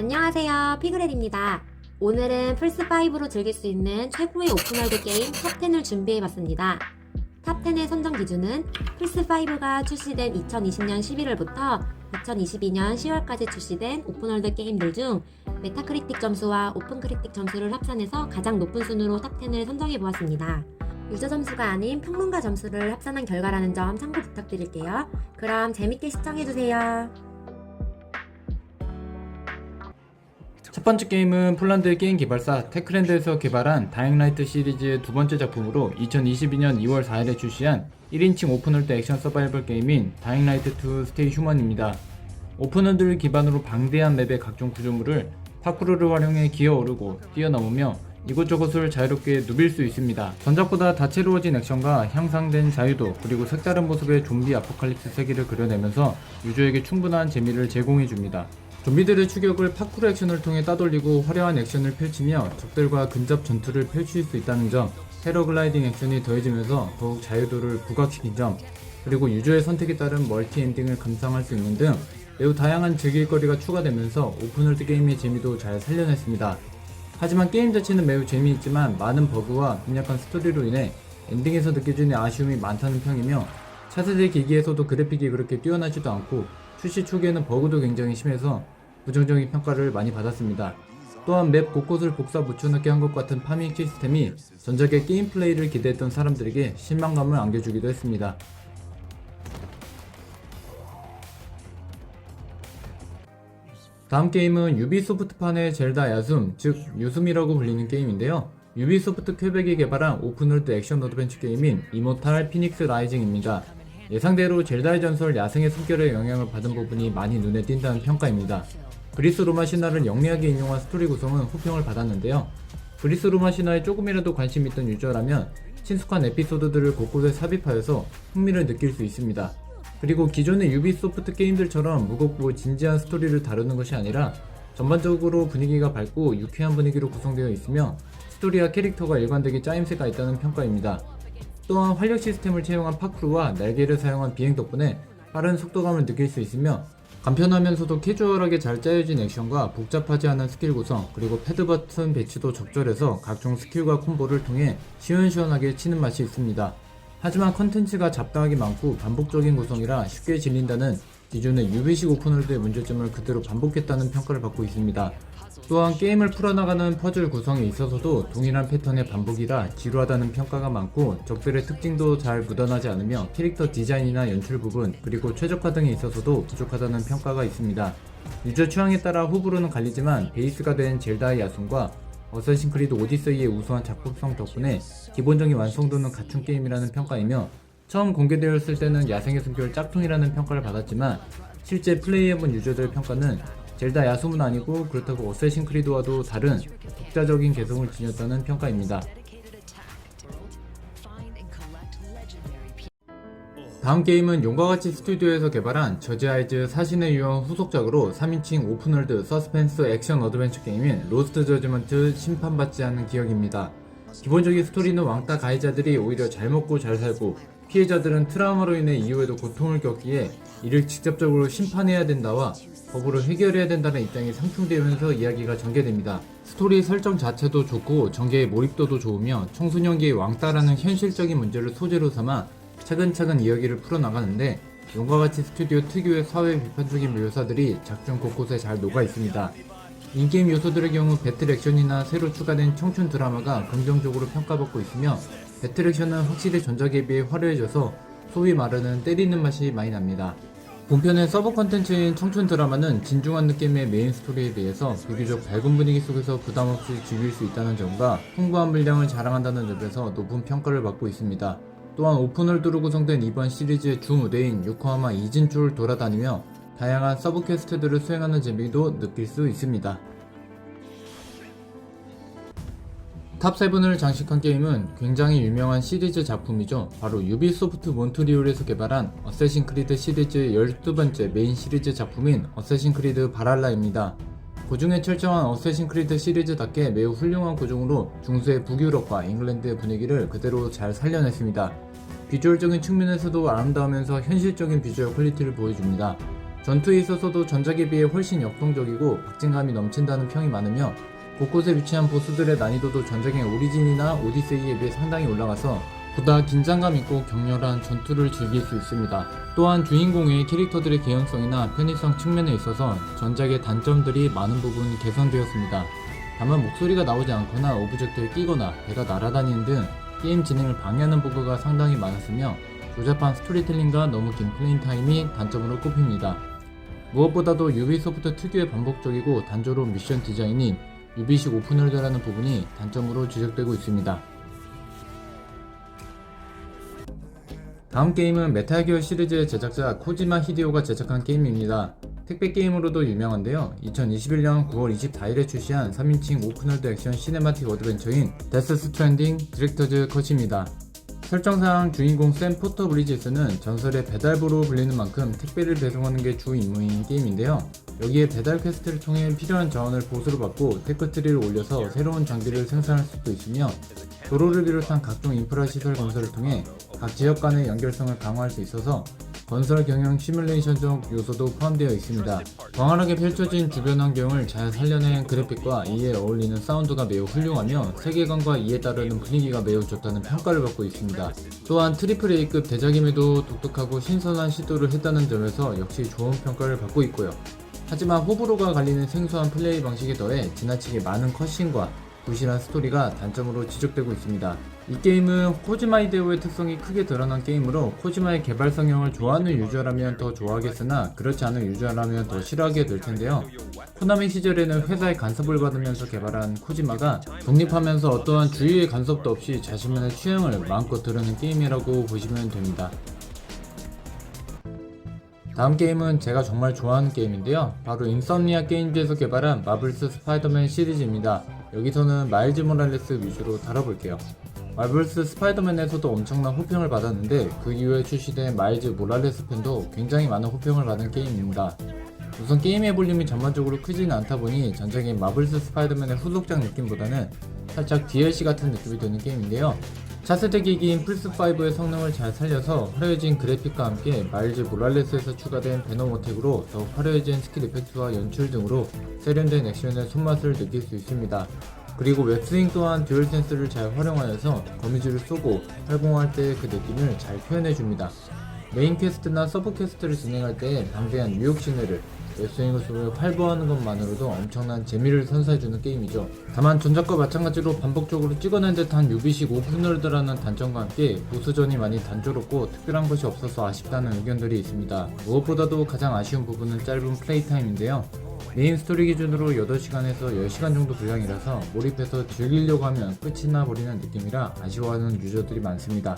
안녕하세요. 피그렐입니다. 오늘은 플스5로 즐길 수 있는 최고의 오픈월드 게임 탑10을 준비해봤습니다. 탑10의 선정 기준은 플스5가 출시된 2020년 11월부터 2022년 10월까지 출시된 오픈월드 게임들 중 메타크리틱 점수와 오픈크리틱 점수를 합산해서 가장 높은 순으로 탑10을 선정해보았습니다. 유저 점수가 아닌 평론가 점수를 합산한 결과라는 점 참고 부탁드릴게요. 그럼 재밌게 시청해주세요. 첫 번째 게임은 폴란드 게임 개발사 테크랜드에서 개발한 다잉라이트 시리즈의 두 번째 작품으로 2022년 2월 4일에 출시한 1인칭 오픈월드 액션 서바이벌 게임인 다잉라이트 2 스테이 휴먼입니다. 오픈월드를 기반으로 방대한 맵의 각종 구조물을 파쿠르를 활용해 기어오르고 뛰어넘으며 이곳저곳을 자유롭게 누빌 수 있습니다. 전작보다 다채로워진 액션과 향상된 자유도 그리고 색다른 모습의 좀비 아포칼립스 세계를 그려내면서 유저에게 충분한 재미를 제공해 줍니다. 좀비들의 추격을 파쿠르 액션을 통해 따돌리고 화려한 액션을 펼치며 적들과 근접 전투를 펼칠 수 있다는 점, 패러글라이딩 액션이 더해지면서 더욱 자유도를 부각시킨 점, 그리고 유저의 선택에 따른 멀티 엔딩을 감상할 수 있는 등 매우 다양한 즐길거리가 추가되면서 오픈월드 게임의 재미도 잘 살려냈습니다. 하지만 게임 자체는 매우 재미있지만 많은 버그와 빈약한 스토리로 인해 엔딩에서 느껴지는 아쉬움이 많다는 평이며 차세대 기기에서도 그래픽이 그렇게 뛰어나지도 않고 출시 초기에는 버그도 굉장히 심해서 부정적인 평가를 많이 받았습니다. 또한 맵 곳곳을 복사 붙여넣기 한 것 같은 파밍 시스템이 전작의 게임 플레이를 기대했던 사람들에게 실망감을 안겨주기도 했습니다. 다음 게임은 유비소프트판의 젤다 야숨, 즉 유숨이라고 불리는 게임인데요. 유비소프트 퀘벡이 개발한 오픈월드 액션 어드벤처 게임인 이모탈 피닉스 라이징입니다. 예상대로 젤다의 전설 야생의 숨결에 영향을 받은 부분이 많이 눈에 띈다는 평가입니다. 그리스 로마 신화를 영리하게 인용한 스토리 구성은 호평을 받았는데요. 그리스 로마 신화에 조금이라도 관심 있던 유저라면 친숙한 에피소드들을 곳곳에 삽입하여서 흥미를 느낄 수 있습니다. 그리고 기존의 유비소프트 게임들처럼 무겁고 진지한 스토리를 다루는 것이 아니라 전반적으로 분위기가 밝고 유쾌한 분위기로 구성되어 있으며 스토리와 캐릭터가 일관되게 짜임새가 있다는 평가입니다. 또한 활력 시스템을 채용한 파쿠르와 날개를 사용한 비행 덕분에 빠른 속도감을 느낄 수 있으며 간편하면서도 캐주얼하게 잘 짜여진 액션과 복잡하지 않은 스킬 구성 그리고 패드 버튼 배치도 적절해서 각종 스킬과 콤보를 통해 시원시원하게 치는 맛이 있습니다. 하지만 컨텐츠가 잡다하게 많고 반복적인 구성이라 쉽게 질린다는 기존의 유비식 오픈월드의 문제점을 그대로 반복했다는 평가를 받고 있습니다. 또한 게임을 풀어나가는 퍼즐 구성에 있어서도 동일한 패턴의 반복이라 지루하다는 평가가 많고 적들의 특징도 잘 묻어나지 않으며 캐릭터 디자인이나 연출 부분 그리고 최적화 등에 있어서도 부족하다는 평가가 있습니다. 유저 취향에 따라 호불호는 갈리지만 베이스가 된 젤다의 야숨과 어쌔신 크리드 오디세이의 우수한 작품성 덕분에 기본적인 완성도는 갖춘 게임이라는 평가이며 처음 공개되었을 때는 야생의 숨결 짝퉁이라는 평가를 받았지만 실제 플레이해본 유저들의 평가는 젤다 야숨은 아니고 그렇다고 어쌔신 크리드와도 다른 독자적인 개성을 지녔다는 평가입니다. 다음 게임은 용과 같이 스튜디오에서 개발한 저지 아이즈 사신의 유형 후속작으로 3인칭 오픈월드 서스펜스 액션 어드벤처 게임인 로스트 저지먼트 심판받지 않는 기억입니다. 기본적인 스토리는 왕따 가해자들이 오히려 잘 먹고 잘 살고 피해자들은 트라우마로 인해 이후에도 고통을 겪기에 이를 직접적으로 심판해야 된다와 법으로 해결해야 된다는 입장이 상충되면서 이야기가 전개됩니다. 스토리 설정 자체도 좋고 전개의 몰입도도 좋으며 청소년기의 왕따라는 현실적인 문제를 소재로 삼아 차근차근 이야기를 풀어나가는데 용과 같이 스튜디오 특유의 사회 비판적인 묘사들이 작중 곳곳에 잘 녹아 있습니다. 인게임 요소들의 경우 배틀 액션이나 새로 추가된 청춘 드라마가 긍정적으로 평가받고 있으며 배틀 액션은 확실히 전작에 비해 화려해져서 소위 말하는 때리는 맛이 많이 납니다. 본편의 서브 컨텐츠인 청춘 드라마는 진중한 느낌의 메인 스토리에 비해서 비교적 밝은 분위기 속에서 부담없이 즐길 수 있다는 점과 풍부한 분량을 자랑한다는 점에서 높은 평가를 받고 있습니다. 또한 오픈월드로 구성된 이번 시리즈의 주 무대인 요코하마 이진주를 돌아다니며 다양한 서브 퀘스트들을 수행하는 재미도 느낄 수 있습니다. 탑7을 장식한 게임은 굉장히 유명한 시리즈 작품이죠. 바로 유비소프트 몬트리올에서 개발한 어쌔신 크리드 시리즈의 12번째 메인 시리즈 작품인 어쌔신 크리드 바랄라입니다. 고중에 철저한 어쌔신 크리드 시리즈답게 매우 훌륭한 구종으로 중세의 북유럽과 잉글랜드의 분위기를 그대로 잘 살려냈습니다. 비주얼적인 측면에서도 아름다우면서 현실적인 비주얼 퀄리티를 보여줍니다. 전투에 있어서도 전작에 비해 훨씬 역동적이고 박진감이 넘친다는 평이 많으며 곳곳에 위치한 보스들의 난이도도 전작의 오리진이나 오디세이에 비해 상당히 올라가서 보다 긴장감 있고 격렬한 전투를 즐길 수 있습니다. 또한 주인공의 캐릭터들의 개연성이나 편의성 측면에 있어서 전작의 단점들이 많은 부분 개선되었습니다. 다만 목소리가 나오지 않거나 오브젝트를 끼거나 배가 날아다니는 등 게임 진행을 방해하는 버그가 상당히 많았으며 조잡한 스토리텔링과 너무 긴 플레인 타임이 단점으로 꼽힙니다. 무엇보다도 유비소프트 특유의 반복적이고 단조로운 미션 디자인인 유비식 오픈월드라는 부분이 단점으로 지적되고 있습니다. 다음 게임은 메탈기어 시리즈의 제작자 코지마 히데오가 제작한 게임입니다. 택배 게임으로도 유명한데요. 2021년 9월 24일에 출시한 3인칭 오픈월드 액션 시네마틱 어드벤처인 데스 스트랜딩 디렉터즈 컷입니다. 설정상 주인공 샘 포터 브리지스는 전설의 배달부로 불리는 만큼 택배를 배송하는 게 주 임무인 게임인데요. 여기에 배달 퀘스트를 통해 필요한 자원을 보수로 받고 테크트리를 올려서 새로운 장비를 생산할 수도 있으며 도로를 비롯한 각종 인프라 시설 건설을 통해 각 지역 간의 연결성을 강화할 수 있어서 건설 경영 시뮬레이션적 요소도 포함되어 있습니다. 광활하게 펼쳐진 주변 환경을 잘 살려낸 그래픽과 이에 어울리는 사운드가 매우 훌륭하며 세계관과 이에 따르는 분위기가 매우 좋다는 평가를 받고 있습니다. 또한 트리플 A급 대작임에도 독특하고 신선한 시도를 했다는 점에서 역시 좋은 평가를 받고 있고요. 하지만 호불호가 갈리는 생소한 플레이 방식에 더해 지나치게 많은 컷신과 부실한 스토리가 단점으로 지적되고 있습니다. 이 게임은 코지마 이데오의 특성이 크게 드러난 게임으로 코지마의 개발 성향을 좋아하는 유저라면 더 좋아하겠으나 그렇지 않은 유저라면 더 싫어하게 될 텐데요. 코나미 시절에는 회사의 간섭을 받으면서 개발한 코지마가 독립하면서 어떠한 주위의 간섭도 없이 자신만의 취향을 마음껏 드러낸 게임이라고 보시면 됩니다. 다음 게임은 제가 정말 좋아하는 게임인데요. 바로 인썸니아 게임즈에서 개발한 마블스 스파이더맨 시리즈입니다. 여기서는 마일즈 모랄레스 위주로 다뤄볼게요. 마블스 스파이더맨에서도 엄청난 호평을 받았는데 그 이후에 출시된 마일즈 모랄레스 편도 굉장히 많은 호평을 받은 게임입니다. 우선 게임의 볼륨이 전반적으로 크지는 않다 보니 전작인 마블스 스파이더맨의 후속작 느낌보다는 살짝 DLC 같은 느낌이 드는 게임인데요. 차세대 기기인 플스5의 성능을 잘 살려서 화려해진 그래픽과 함께 마일즈 모랄레스에서 추가된 베놈 어택으로 더욱 화려해진 스킬 이펙트와 연출 등으로 세련된 액션의 손맛을 느낄 수 있습니다. 그리고 웹스윙 또한 듀얼센스를 잘 활용하여서 거미줄을 쏘고 활공할 때그 느낌을 잘 표현해줍니다. 메인 퀘스트나 서브 퀘스트를 진행할 때 방대한 뉴욕 시내를 웹스윙을 쏘며 활보하는 것만으로도 엄청난 재미를 선사해주는 게임이죠. 다만 전작과 마찬가지로 반복적으로 찍어낸 듯한 유비식 오픈월드라는 단점과 함께 보스전이 많이 단조롭고 특별한 것이 없어서 아쉽다는 의견들이 있습니다. 무엇보다도 가장 아쉬운 부분은 짧은 플레이 타임인데요. 메인 스토리 기준으로 8시간에서 10시간 정도 분량이라서 몰입해서 즐기려고 하면 끝이 나버리는 느낌이라 아쉬워하는 유저들이 많습니다.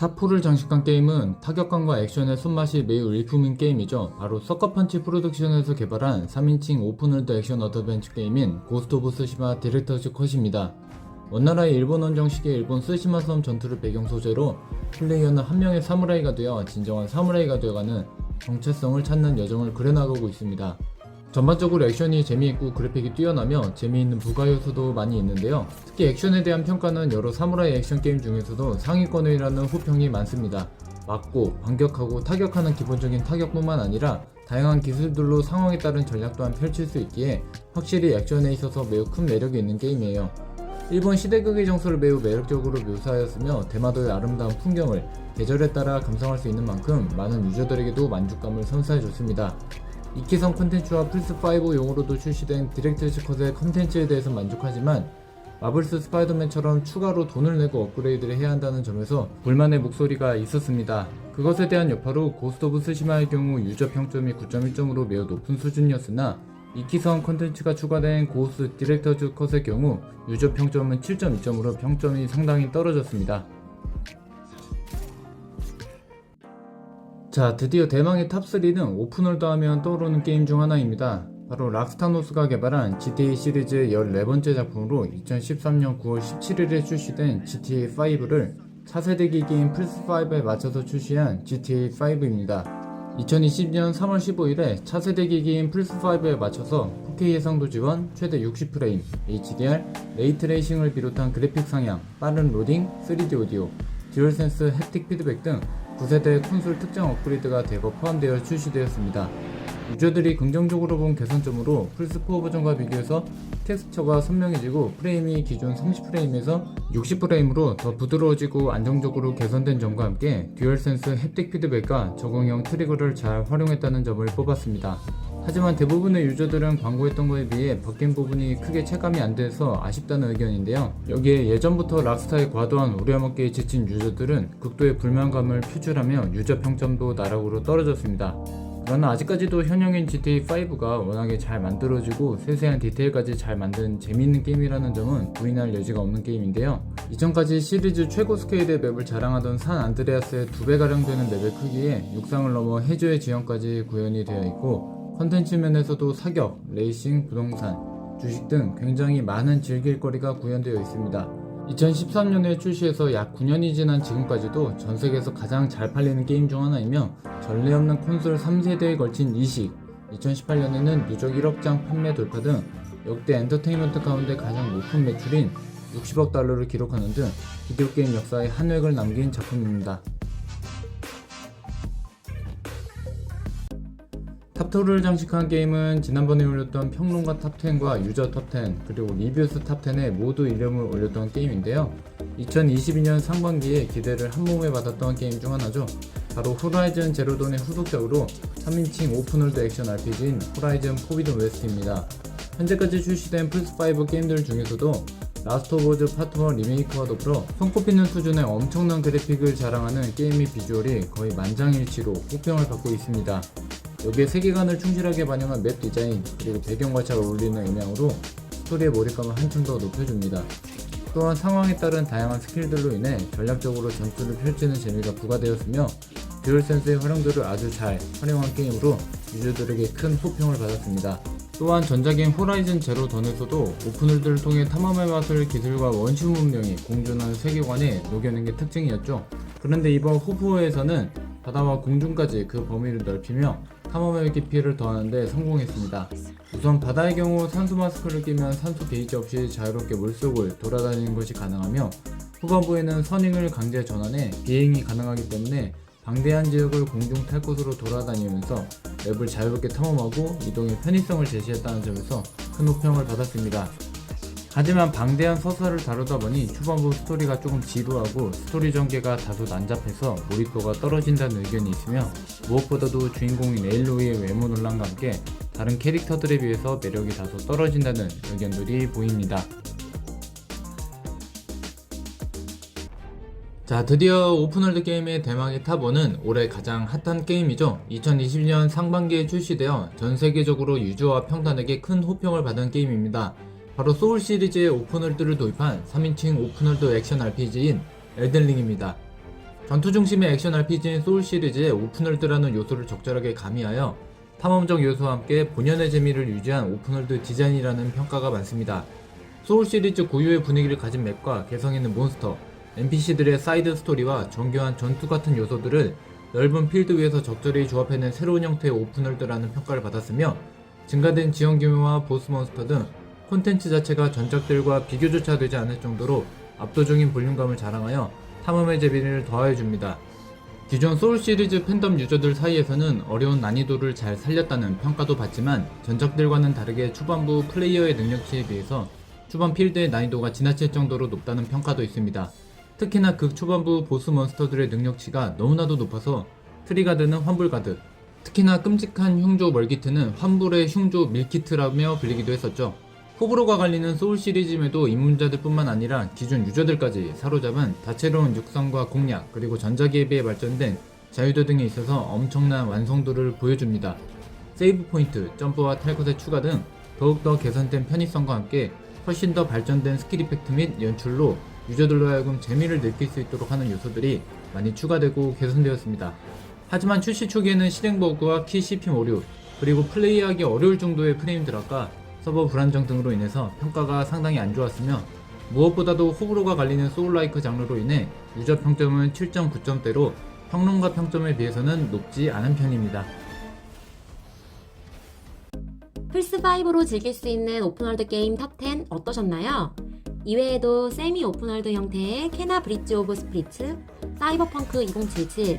탑4를 장식한 게임은 타격감과 액션의 손맛이 매우 일품인 게임이죠. 바로 서커펀치 프로덕션에서 개발한 3인칭 오픈월드 액션 어드벤처 게임인 고스트 오브 스시마 디렉터즈 컷입니다. 원나라의 일본 원정식의 일본 스시마 섬 전투를 배경 소재로 플레이어는 한 명의 사무라이가 되어 진정한 사무라이가 되어가는 정체성을 찾는 여정을 그려나가고 있습니다. 전반적으로 액션이 재미있고 그래픽이 뛰어나며 재미있는 부가 요소도 많이 있는데요. 특히 액션에 대한 평가는 여러 사무라이 액션 게임 중에서도 상위권이라는 호평이 많습니다. 맞고 반격하고 타격하는 기본적인 타격뿐만 아니라 다양한 기술들로 상황에 따른 전략 또한 펼칠 수 있기에 확실히 액션에 있어서 매우 큰 매력이 있는 게임이에요. 일본 시대극의 정서를 매우 매력적으로 묘사하였으며 대마도의 아름다운 풍경을 계절에 따라 감상할 수 있는 만큼 많은 유저들에게도 만족감을 선사해줬습니다. 이키성 콘텐츠와 플스5 용으로도 출시된 디렉터즈 컷의 콘텐츠에 대해서 만족하지만 마블스 스파이더맨처럼 추가로 돈을 내고 업그레이드를 해야 한다는 점에서 불만의 목소리가 있었습니다. 그것에 대한 여파로 고스트 오브 스시마의 경우 유저 평점이 9.1점으로 매우 높은 수준이었으나 이키성 콘텐츠가 추가된 고스트 디렉터즈 컷의 경우 유저 평점은 7.2점으로 평점이 상당히 떨어졌습니다. 자, 드디어 대망의 탑3는 오픈월드 하면 떠오르는 게임 중 하나입니다. 바로 락스타노스가 개발한 GTA 시리즈의 14번째 작품으로 2013년 9월 17일에 출시된 GTA5를 차세대 기기인 플스5에 맞춰서 출시한 GTA5입니다. 2020년 3월 15일에 차세대 기기인 플스5에 맞춰서 4K 해상도 지원, 최대 60프레임, HDR, 레이트레이싱을 비롯한 그래픽 상향, 빠른 로딩, 3D 오디오, 듀얼센스 햅틱 피드백 등 9세대 콘솔 특정 업그레이드가 대거 포함되어 출시되었습니다. 유저들이 긍정적으로 본 개선점으로 플스4 버전과 비교해서 텍스처가 선명해지고 프레임이 기존 30프레임에서 60프레임으로 더 부드러워지고 안정적으로 개선된 점과 함께 듀얼센스 햅틱 피드백과 적응형 트리거를 잘 활용했다는 점을 뽑았습니다. 하지만 대부분의 유저들은 광고했던 것에 비해 바뀐 부분이 크게 체감이 안 돼서 아쉽다는 의견인데요. 여기에 예전부터 락스타의 과도한 우려먹기에 지친 유저들은 극도의 불만감을 표출하며 유저 평점도 나락으로 떨어졌습니다. 그러나 아직까지도 현역인 GTA5가 워낙에 잘 만들어지고 세세한 디테일까지 잘 만든 재미있는 게임이라는 점은 부인할 여지가 없는 게임인데요. 이전까지 시리즈 최고 스케일의 맵을 자랑하던 산 안드레아스의 두 배가량 되는 맵의 크기에 육상을 넘어 해저의 지형까지 구현이 되어 있고 컨텐츠 면에서도 사격, 레이싱, 부동산, 주식 등 굉장히 많은 즐길거리가 구현되어 있습니다. 2013년에 출시해서 약 9년이 지난 지금까지도 전 세계에서 가장 잘 팔리는 게임 중 하나이며 전례 없는 콘솔 3세대에 걸친 이식, 2018년에는 누적 1억 장 판매 돌파 등 역대 엔터테인먼트 가운데 가장 높은 매출인 60억 달러를 기록하는 등 비디오 게임 역사에 한 획을 남긴 작품입니다. 탑2를 장식한 게임은 지난번에 올렸던 평론가 탑10과 유저 탑10 그리고 리뷰스 탑10에 모두 이름을 올렸던 게임인데요. 2022년 상반기에 기대를 한몸에 받았던 게임 중 하나죠. 바로 호라이즌 제로돈의 후속작으로 3인칭 오픈월드 액션 RPG인 호라이즌 포비든 웨스트입니다. 현재까지 출시된 플스5 게임들 중에서도 라스트 오브 어즈 파트 1 리메이크와 더불어 손꼽히는 수준의 엄청난 그래픽을 자랑하는 게임의 비주얼이 거의 만장일치로 호평을 받고 있습니다 여기에 세계관을 충실하게 반영한 맵 디자인 그리고 배경과 잘 어울리는 음향으로 스토리의 몰입감을 한층 더 높여줍니다. 또한 상황에 따른 다양한 스킬들로 인해 전략적으로 전투를 펼치는 재미가 부과되었으며 듀얼센스의 활용도를 아주 잘 활용한 게임으로 유저들에게 큰 호평을 받았습니다. 또한 전작인 호라이즌 제로 던에서도 오픈월드를 통해 탐험의 맛을 기술과 원시 문명이 공존하는 세계관에 녹여낸 게 특징이었죠. 그런데 이번 호프호에서는 바다와 공중까지 그 범위를 넓히며 탐험의 깊이를 더하는데 성공했습니다. 우선 바다의 경우 산소 마스크를 끼면 산소 게이지 없이 자유롭게 물속을 돌아다니는 것이 가능하며 후반부에는 선행을 강제 전환해 비행이 가능하기 때문에 방대한 지역을 공중 탈 곳으로 돌아다니면서 맵을 자유롭게 탐험하고 이동의 편의성을 제시했다는 점에서 큰 호평을 받았습니다. 하지만 방대한 서사를 다루다 보니 초반부 스토리가 조금 지루하고 스토리 전개가 다소 난잡해서 몰입도가 떨어진다는 의견이 있으며 무엇보다도 주인공인 에일로이의 외모 논란과 함께 다른 캐릭터들에 비해서 매력이 다소 떨어진다는 의견들이 보입니다. 자, 드디어 오픈월드 게임의 대망의 탑1은 올해 가장 핫한 게임이죠. 2022년 상반기에 출시되어 전 세계적으로 유저와 평단에게 큰 호평을 받은 게임입니다. 바로 소울 시리즈의 오픈월드를 도입한 3인칭 오픈월드 액션 RPG인 엘든링입니다. 전투 중심의 액션 RPG인 소울 시리즈의 오픈월드라는 요소를 적절하게 가미하여 탐험적 요소와 함께 본연의 재미를 유지한 오픈월드 디자인이라는 평가가 많습니다. 소울 시리즈 고유의 분위기를 가진 맵과 개성 있는 몬스터, NPC들의 사이드 스토리와 정교한 전투 같은 요소들을 넓은 필드 위에서 적절히 조합해낸 새로운 형태의 오픈월드라는 평가를 받았으며 증가된 지형 규모와 보스 몬스터 등 콘텐츠 자체가 전작들과 비교조차 되지 않을 정도로 압도적인 볼륨감을 자랑하여 탐험의 재미를 더해줍니다. 기존 소울 시리즈 팬덤 유저들 사이에서는 어려운 난이도를 잘 살렸다는 평가도 받지만 전작들과는 다르게 초반부 플레이어의 능력치에 비해서 초반 필드의 난이도가 지나칠 정도로 높다는 평가도 있습니다. 특히나 극 초반부 보스 몬스터들의 능력치가 너무나도 높아서 트리가 되는 환불 가득 특히나 끔찍한 흉조 멀기트는 환불의 흉조 밀키트라며 불리기도 했었죠. 호불호가 갈리는 소울 시리즈임에도 입문자들 뿐만 아니라 기존 유저들까지 사로잡은 다채로운 육성과 공략 그리고 전작에 비해 발전된 자유도 등에 있어서 엄청난 완성도를 보여줍니다. 세이브 포인트, 점프와 탈 것의 추가 등 더욱더 개선된 편의성과 함께 훨씬 더 발전된 스킬 이펙트 및 연출로 유저들로 하여금 재미를 느낄 수 있도록 하는 요소들이 많이 추가되고 개선되었습니다. 하지만 출시 초기에는 실행 버그와 키 CP 오류, 그리고 플레이하기 어려울 정도의 프레임 드랍과 서버 불안정 등으로 인해서 평가가 상당히 안 좋았으며 무엇보다도 호불호가 갈리는 소울라이크 장르로 인해 유저 평점은 7.9점대로 평론가 평점에 비해서는 높지 않은 편입니다. 플스5로 즐길 수 있는 오픈월드 게임 탑10 어떠셨나요? 이외에도 세미 오픈월드 형태의 캐나 브릿지 오브 스프리츠, 사이버펑크 2077,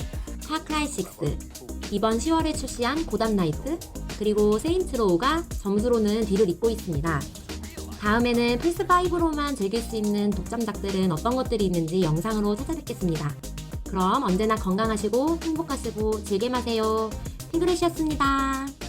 파크라이 6, 이번 10월에 출시한 고담 나이트, 그리고 세인트로우가 점수로는 뒤를 잇고 있습니다. 다음에는 플스5로만 즐길 수 있는 독점작들은 어떤 것들이 있는지 영상으로 찾아뵙겠습니다. 그럼 언제나 건강하시고 행복하시고 즐게 마세요. 피그렛이었습니다.